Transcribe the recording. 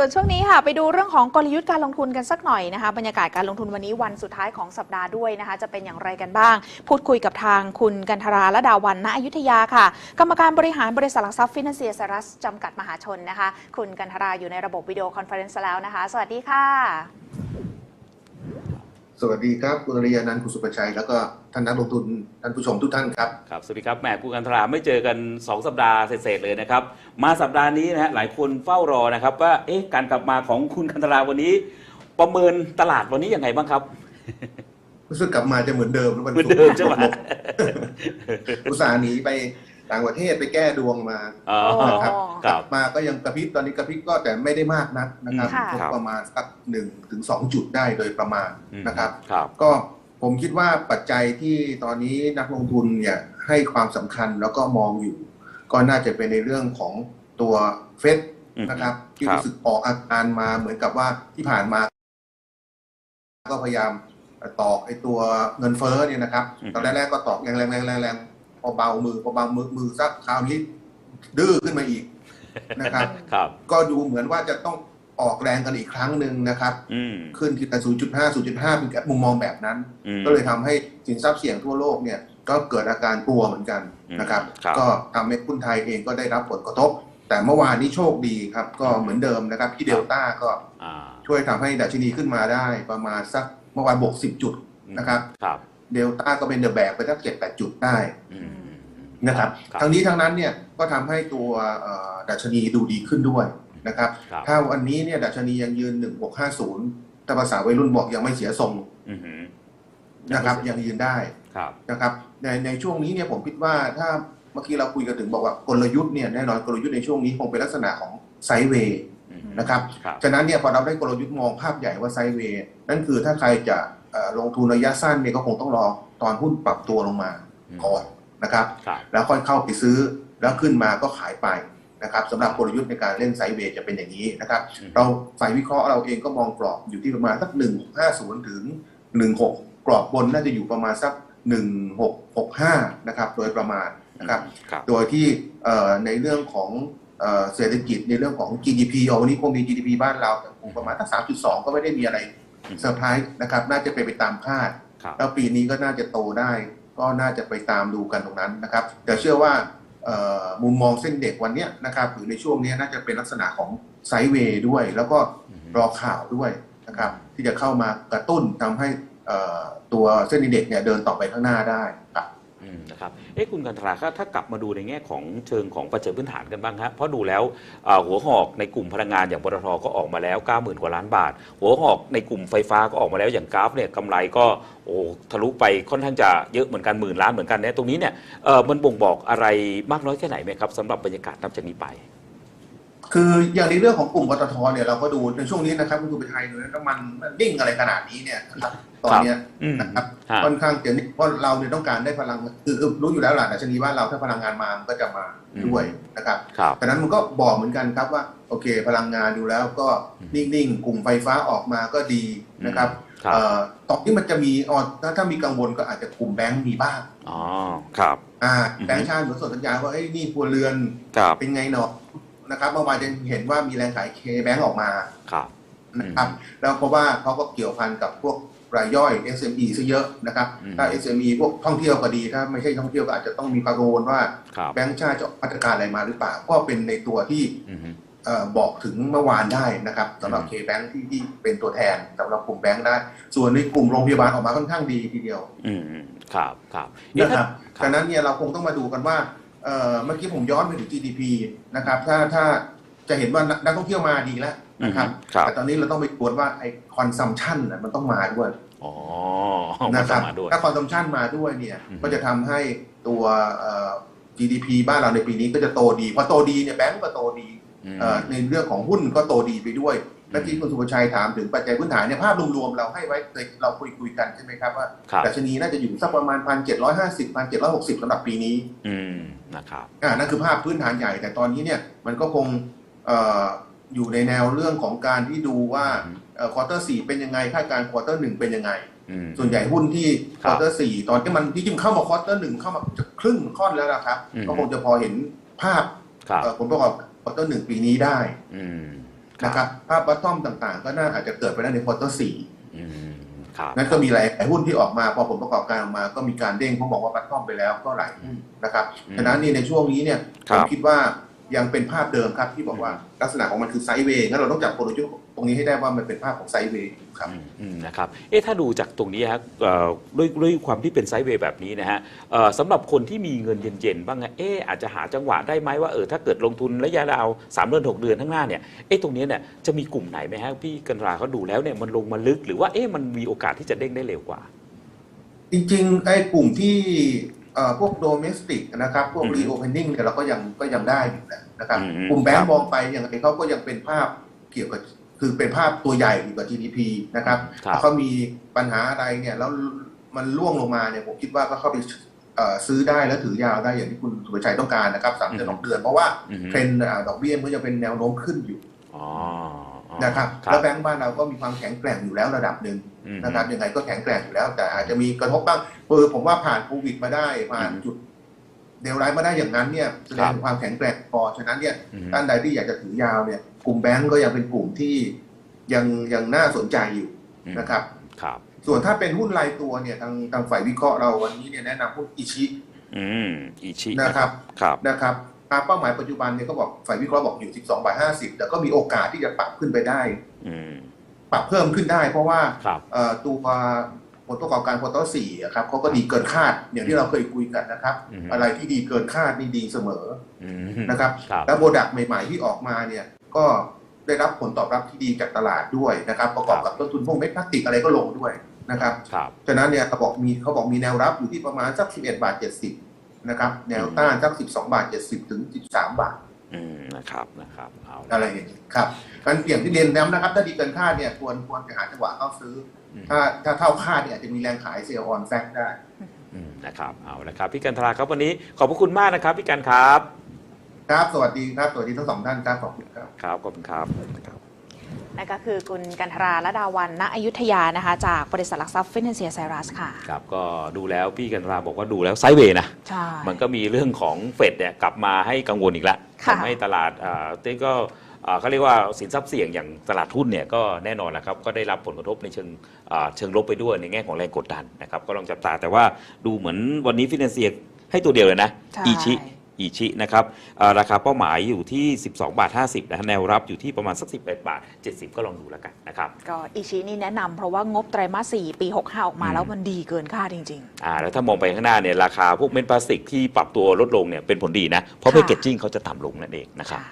ส่วนช่วงนี้ค่ะไปดูเรื่องของกลยุทธ์การลงทุนกันสักหน่อยนะคะบรรยากาศการลงทุนวันนี้วันสุดท้ายของสัปดาห์ด้วยนะคะ จะเป็นอย่างไรกันบ้าง พูดคุยกับทางคุณกันทราและดาวันณอยุธยาค่ะ กรรมการบริหารบริษัทหลักทรัพย์ฟินแลนเซียสรัสจำกัดมหาชนนะคะ คุณกันทราอยู่ในระบบวิดีโอคอนเฟอเรนซ์แล้วนะคะ สวัสดีค่ะ สวัสดีครับ คุณอริยานันท์คุณสุประชัย แล้วก็ท่านนักลงทุนท่านผู้ชมทุกท่านครับครับ สวัสดีครับแหมคุณกันทราไม่เจอกัน 2 สัปดาห์เศษๆเลยนะครับ มาสัปดาห์นี้นะฮะหลายคนเฝ้ารอนะครับ ว่าเอ๊ะการกลับมาของคุณกันทราวันนี้ ประเมินตลาดวันนี้ยังไงบ้างครับรู้สึกกลับมาจะเหมือนเดิมแล้ววันเหมือนเดิมใช่ไหมอุตส่าห์หนีไป ต่างประเทศไปแก้ดวงมาอ๋ออ๋อนะครับคกรัลับบมาก็ยังกระพริบตอนนี้กระพริบก็แต่ไม่ได้มากนักนะครับค่ะช่วงประมาณสักหนึ่งถึงสองจุดได้โดยประมาณนะครับ ครับ ก็ผมคิดว่าปัจจัยที่ตอนนี้นักลงทุนเนี่ยให้ความสำคัญแล้วก็มองอยู่ ก็น่าจะเป็นในเรื่องของตัวเฟดอืม นะครับ ที่ครับ รู้สึกออกอาการมาเหมือนกับว่าที่ผ่านมา ก็พยายามตอกไอ้ตัวเงินเฟ้อเนี่ยนะครับตอนแรกๆก็ตอกแรงๆแรงๆแรงๆ พอเบามือพอเบามือมือสักคราวนี้ ดื้อขึ้นมาอีกนะครับ ครับก็ดูเหมือนว่าจะต้องออกแรงกันอีกครั้งหนึ่งนะครับ อืม ขึ้นที่แต่ 0.5 0.5 เป็นมุมมองแบบนั้น อืมก็เลยทำให้สินทรัพย์เสี่ยงทั่วโลกเนี่ยก็เกิดอาการกลัวเหมือนกันนะครับครับ ก็ทำให้หุ้นไทยเองก็ได้รับผลกระทบ แต่เมื่อวานนี้โชคดีครับ ก็เหมือนเดิมนะครับที่เดลต้าก็อ่าช่วยทำให้ดัชนีขึ้นมาได้ประมาณสักเมื่อวานบวก10 จุดนะครับ ครับ เดลต้าก็เป็นเดอะแบกไปสัก7-8จุดได้อืมนะครับครับทั้งนี้ทั้งนั้นเนี่ยก็ทำให้ตัวเอ่อดัชนีดูดีขึ้นด้วยนะครับครับถ้าวันนี้เนี่ยดัชนียังยืน1650ถ้าภาษาวัยรุ่นบอกยังไม่เสียทรงอือหือนะครับ ยังยืนได้ครับนะครับ ในในช่วงนี้เนี่ยผมคิดว่าถ้าเมื่อกี้เราคุยกันถึงบอกว่ากลยุทธ์เนี่ยแน่นอนกลยุทธ์ในช่วงนี้คงเป็นลักษณะของไซด์เวย์อืมนะครับครับฉะนั้นเนี่ยพอเราได้กลยุทธ์มองภาพใหญ่ว่าไซด์เวย์นั่นคือถ้าใครจะเอ่อ ลงทุนระยะสั้นเนี่ยก็คงต้องรอตอนหุ้นปรับตัวลงมาก่อนนะครับครับ แล้วค่อยเข้าไปซื้อแล้วขึ้นมาก็ขายไปนะครับสำหรับกลยุทธ์ในการเล่นไซด์เวย์จะเป็นอย่างนี้นะครับอืมเราฝ่ายวิเคราะห์เราเองก็มองกรอบอยู่ที่ประมาณสัก 150 ถึง 16 กรอบบนน่าจะอยู่ประมาณสัก 1665 นะครับ โดยประมาณนะครับครับโดยที่เอ่อในเรื่องของเอ่อเศรษฐกิจในเรื่องของ GDP เอาวันนี้คงมี GDP บ้านเราแต่คงประมาณสัก 3.2 ก็ไม่ได้มีอะไรอืม เซอร์ไพรส์นะครับ น่าจะเป็นไปตามคาดครับแล้วปีนี้ก็น่าจะโตได้ ก็น่าจะไปตามดูกันตรงนั้นนะครับ แต่เชื่อว่าเอ่อมุมมองเส้นเด็กวันเนี้ยนะครับหรือในช่วงเนี้ยน่าจะเป็นลักษณะของไซด์เวย์ด้วย แล้วก็อืมรอข่าวด้วยนะครับที่จะเข้ามากระตุ้นทำให้เอ่อตัวเส้นเด็กเนี่ยเดินต่อไปข้างหน้าได้ครับอืม นะครับเอ๊ะคุณกันตราถ้ากลับมาดูในแง่ของเชิงของปัจจัยพื้นฐานกันบ้างครับเพราะดูแล้วหัวหอกในกลุ่มพลังงานอย่างปตทก็ออกมาแล้ว 90,000 กว่าล้านบาท หัวหอกในกลุ่มไฟฟ้าก็ออกมาแล้วอย่างกราฟเนี่ยกำไรก็โอ้ทะลุไปค่อนข้างจะเยอะเหมือนกันหมื่นล้านเหมือนกันเนี่ยตรงนี้เนี่ยมันบ่งบอกอะไรมากน้อยแค่ไหนไหมครับสำหรับบรรยากาศนับจากนี้ไป คืออย่างในเรื่องของกลุ่มปตทเนี่ยเราก็ดูในช่วงนี้นะครับคุณดูไปไทยเลยน้ำมันมันนิ่งอะไรขนาดนี้เนี่ยนะครับตอนเนี้ยอืมนะครับฮะค่อนข้างจะนิ่งเพราะเราเนี่ยต้องการได้พลังคือคือรู้อยู่แล้วแหละดัชนีว่านเราถ้าพลังงานมามันก็จะมาด้วยนะครับครับดังนั้นมันก็บอกเหมือนกันครับว่าโอเค พลังงานดูแล้วก็อืมนิ่งๆกลุ่มไฟฟ้าออกมาก็ดีนะครับครับเอ่อตอนที่มันจะมีอ๋อถ้าถ้ามีกังวลก็อาจจะกลุ่มแบงก์มีบ้างอ๋อครับอ่าอืมแบงก์ชาติเหมือนส่งสัญญาณว่าเอ้ยหนี่ครัวเรือนครับเป็นไงเนาะ นะครับเมื่อวานจะเห็นว่ามีแรงขายเคแบงก์ออกมาครับนะครับแล้วเพราะว่าเขาก็เกี่ยวพันกับพวกรายย่อย SME ซะเยอะนะครับอืมถ้า SME พวกท่องเที่ยวก็ดี ถ้าไม่ใช่ท่องเที่ยวก็อาจจะต้องมีความกังวลว่าครับแบงก์ชาติจะออกมาตรการอะไรมาหรือเปล่า ก็เป็นในตัวที่อืมเอ่อบอกถึงเมื่อวานได้นะครับสำหรับอืมเคแบงที่ที่เป็นตัวแทนสำหรับกลุ่มแบงค์ได้ ส่วนในกลุ่มโรงพยาบาลออกมาค่อนข้างดีทีเดียว อืมครับครับนะครับครับดังนั้นเนี่ยเราคงต้องมาดูกันว่า เอ่อเมื่อกี้ผมย้อนไปถึง GDP นะครับ ถ้าถ้าจะเห็นว่านักนักท่องเที่ยวมาดีแล้วนะครับครับ แต่ตอนนี้เราต้องไปตรวจว่าไอ้คอนซัมชันมันต้องมาด้วยอ๋อนะครับมาด้วย ถ้าคอนซัมชันมาด้วยเนี่ย อืม ก็จะทำให้ตัวเอ่อ GDP บ้านเราในปีนี้ก็จะโตดีพอโตดีเนี่ยแบงก์ก็โตดีอืม เอ่อในเรื่องของหุ้นก็โตดีไปด้วย และที่คุณสุภชัยถามถึงปัจจัยพื้นฐานเนี่ยภาพรวมๆเราให้ไว้เคยเราคุยคุยกันใช่ไหมครับว่าครับดัชนีน่าจะอยู่สักประมาณพันเจ็ดร้อยห้าสิบพันเจ็ดร้อยหกสิบสำหรับปีนี้อืมนะครับอ่านั่นคือภาพพื้นฐานใหญ่แต่ตอนนี้เนี่ยมันก็คงเอ่ออยู่ในแนวเรื่องของการที่ดูว่าอืมควอเตอร์สี่เป็นยังไงคาดการควอเตอร์หนึ่งเป็นยังไงอืมส่วนใหญ่หุ้นที่คครับวอเตอร์สี่ตอนที่มันที่จริงเข้ามาควอเตอร์หนึ่งเข้ามาจะครึ่งค่อนแล้วนะครับอืมก็คงจะพอเห็นภาพครับเอ่อผลประกอบควอเตอร์หนึ่งปีนี้ได้อืม นะครับภาพบัตทอมต่างๆ ก็น่าอาจจะเกิดไปได้ในควอเตอร์สี่อืมครับนั้นก็มีหลายหุ้นที่ออกมาพอผลประกอบการออกมา ก็มีการเด้งเพราะบอกว่าบัตทอมไปแล้วก็หลายหุ้นนะครับอืมฉะนั้นนี่ในช่วงนี้เนี่ยคผรับมคิดว่า ยังเป็นภาพเดิมครับที่บอกว่าลักษณะของมันคือไซด์เวย์งั้นเราต้องจับกลยุทธ์ตรงนี้ให้ได้ว่ามันเป็นภาพของไซด์เวย์ครับอืมอืมนะครับเอ๊ะถ้าดูจากตรงนี้ฮะเอ่อด้วยด้วยความที่เป็นไซด์เวย์แบบนี้นะฮะเอ่อสำหรับคนที่มีเงินเย็นๆบ้างอะเอ๊ะอาจจะหาจังหวะได้ไหมว่าเออถ้าเกิดลงทุนระยะยาวสามเดือนหกเดือนข้างหน้าเนี่ยเอ๊ะตรงนี้เนี่ยจะมีกลุ่มไหนไหมฮะพี่กันราเขาดูแล้วเนี่ยมันลงมาลึกหรือว่าเอ๊ะมันมีโอกาสที่จะเด้งได้เร็วกว่า จริงๆไอ้กลุ่มที่เอ่อ พวกโดเมสติกนะครับ พวกอืมรีโอเพนนิ่งเนี่ยเราก็ยังก็ยังได้อยู่นะนะครับอืมกลุ่มแบงครัก์บมองไปอย่างไรเขาก็ยังเป็นภาพเกี่ยวกับคือเป็นภาพตัวใหญ่อยู่กับ GDP นะครับครับถ้าเขามีปัญหาอะไรเนี่ยแล้วมันล่วงลงมาเนี่ยผมคิดว่าก็เข้าไปเอ่อซื้อได้แล้วถือยาวได้อย่างที่คุณสุภชัยต้องการนะครับสามเดือนสองเดือน เพราะว่าอืมเทรนด์อ่าดอกเบี้ยมันจะเป็นแนวโน้มขึ้นอยู่อ๋ออ๋อ นะครับครัแล้บวแบงก์บ้านเราก็มีความแข็งแกร่งอยู่แล้วระดับหนึ่งอืมนะครับยังไงก็แข็งแกร่งอยู่แล้ว แต่อาจจะมีกระทบบ้างเออผมว่าผ่านโควิดมาได้ผ่านอืมจุดเดวร้ายมาได้อย่างนั้นเนี่ยแสดงถึงความแข็งแกร่งพอฉะนั้นเนี่ยอืมท่านใดที่อยากจะถือยาวเนี่ย กลุ่มแบงก์ก็ยังเป็นกลุ่มที่ยังยังน่าสนใจอยู่นะครับครับ ส่วนถ้าเป็นหุ้นรายตัวเนี่ยทางทางฝ่ายวิเคราะห์เราวันนี้เนี่ยแนะนำหุ้นอิชิ อืมอิชินะครับครับนะครับ ตามเป้าหมายปัจจุบันเนี่ยก็บอกฝ่ายวิเคราะห์บอกอยู่ 12บาท50 แต่ก็มีโอกาสที่จะปรับขึ้นไปได้อืมปรับเพิ่มขึ้นได้เพราะว่าครับเอ่อตัวผลประกอบการควอเตอร์สี่อะครับเขาก็ดีเกินคาดอย่างที่เราเคยคุยกันนะครับอืมอะไรที่ดีเกินคาดนี่ดีเสมออืมนะครับครับ แล้วโปรดักต์ใหม่ๆที่ออกมาเนี่ยก็ได้รับผลตอบรับที่ดีจากตลาดด้วยนะครับ ประกอบกับต้นทุนพวกเม็ดพลาสติกอะไรก็ลงด้วยนะครับครับฉะนั้นเนี่ยเขาบอกมีเขาบอกมีแนวรับอยู่ที่ประมาณสัก11บาท70 นะครับ แนวต้านสัก12บาท70ถึง13บาทอืมนะครับนะครับเอาละอะไรอย่างนี้ครับการเปลี่ยนที่เรียนย้ำนะครับ ถ้าดีเกินคาดเนี่ยควรควรจะหาจังหวะเข้าซื้ออืมถ้าถ้าเท่าคาดเนี่ยอาจจะมีแรงขายเซลล์ออนแฟกได้อืมนะครับเอาละครับ พี่กันทราครับวันนี้ขอบพระคุณมากนะครับ พี่กันครับ ครับ สวัสดีครับ สวัสดีทั้งสองท่านครับขอบคุณครับ ครับขอบคุณครับ นั่นก็คือคุณกันทราและดาวันณอยุธยานะคะ จากบริษัทหลักทรัพย์ฟินแลนเซียไซรัสค่ะ ครับก็ดูแล้วพี่กันราบอกว่าดูแล้วไซด์เวย์นะ ใช่ มันก็มีเรื่องของเฟดเนี่ยกลับมาให้กังวลอีกแล้วค่ะ ทำให้ตลาดอ่าเต้ก็อ่าเขาเรียกว่าสินทรัพย์เสี่ยงอย่างตลาดหุ้นเนี่ยก็แน่นอนนะครับก็ได้รับผลกระทบในเชิงอ่าเชิงลบไปด้วยในแง่ของแรงกดดันนะครับก็ลองจับตาแต่ว่าดูเหมือนวันนี้ฟินแลนเซียให้ตัวเดียวเลยนะใช่อีชิ อีชินะครับอ่าราคาเป้าหมายอยู่ที่ 12 บาท 50นะฮะแนวรับอยู่ที่ประมาณสัก18บาท 70 ก็ลองดูแล้วกันนะครับก็อิชินี่แนะนำเพราะว่างบไตรมาส 4 ปี 65 ออกมาอืมแล้วมันดีเกินคาดจริง อ่าแล้วถ้ามองไปข้างหน้าเนี่ยราคาพวกเม็ดพลาสติกที่ปรับตัวลดลงเนี่ยเป็นผลดีนะ เพราะค่ะ แพคเกจจิ้งเขาจะต่ำลงนั่นเองๆนะครับ ใช่